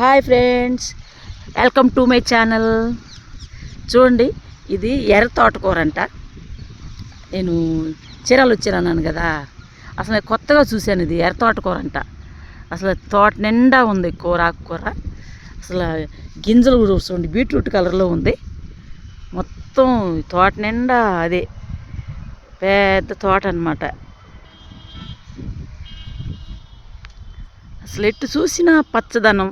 Hi friends welcome to my channel. చూడండి ఇది ఎర్ర తోటకూర అంట నేను చీరలు వచ్చానన్నాను కదా అసలు నేను కొత్తగా చూశాను ఇది ఎర్ర తోటకూర అంట అసలు తోట నిండా ఉంది కూర ఆకుకూర. అసలు గింజలు కూడా చూడండి బీట్రూట్ కలర్లో ఉంది. మొత్తం తోట నిండా అదే పెద్ద తోట అనమాట అసలు ఎట్టు చూసినా పచ్చదనం.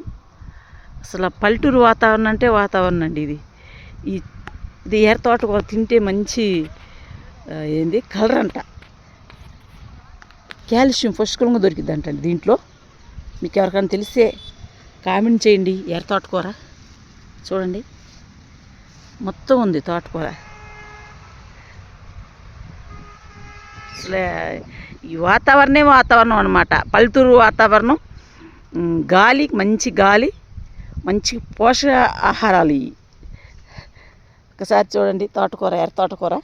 అసలు పల్లెటూరు వాతావరణం అంటే వాతావరణం అండి ఇది. ఈ ఇది ఎర్ర తోట కూర తింటే మంచి ఏంది? కలర్ అంట. కాల్షియం పుష్కలంగా దొరికిద్ది అంటండి దీంట్లో. మీకు ఎవరికైనా తెలిస్తే కామెంట్ చేయండి. ఎర్ర తోటకూర. చూడండి. మొత్తం ఉంది తోటకూర. అసలు ఈ వాతావరణమే వాతావరణం అనమాట పల్లెటూరు వాతావరణం. గాలి మంచి గాలి. మంచి పోషక ఆహారాలు ఇవి. ఒకసారి చూడండి తోటకూర ఎర్ర తోటకూర.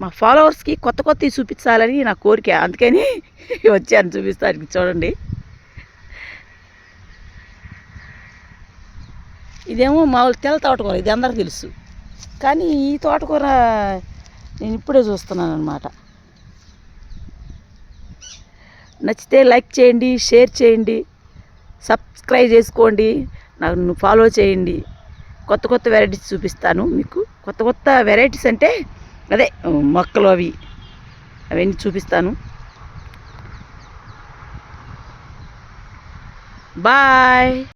మా ఫాలోవర్స్కి కొత్త కొత్తవి చూపించాలని నా కోరిక. అందుకని వచ్చాను చూపిస్తానికి చూడండి. ఇదేమో మామూలు తెల్ల తోటకూర ఇది అందరికి తెలుసు. కానీ ఈ తోటకూర నేను ఇప్పుడే చూస్తున్నాను అనమాట నచ్చితే లైక్ చేయండి షేర్ చేయండి సబ్స్క్రైబ్ చేసుకోండి నన్ను ఫాలో చేయండి. కొత్త కొత్త వెరైటీస్ చూపిస్తాను మీకు. కొత్త కొత్త వెరైటీస్ అంటే అదే మొక్కలు అవి. అవన్నీ చూపిస్తాను. బాయ్.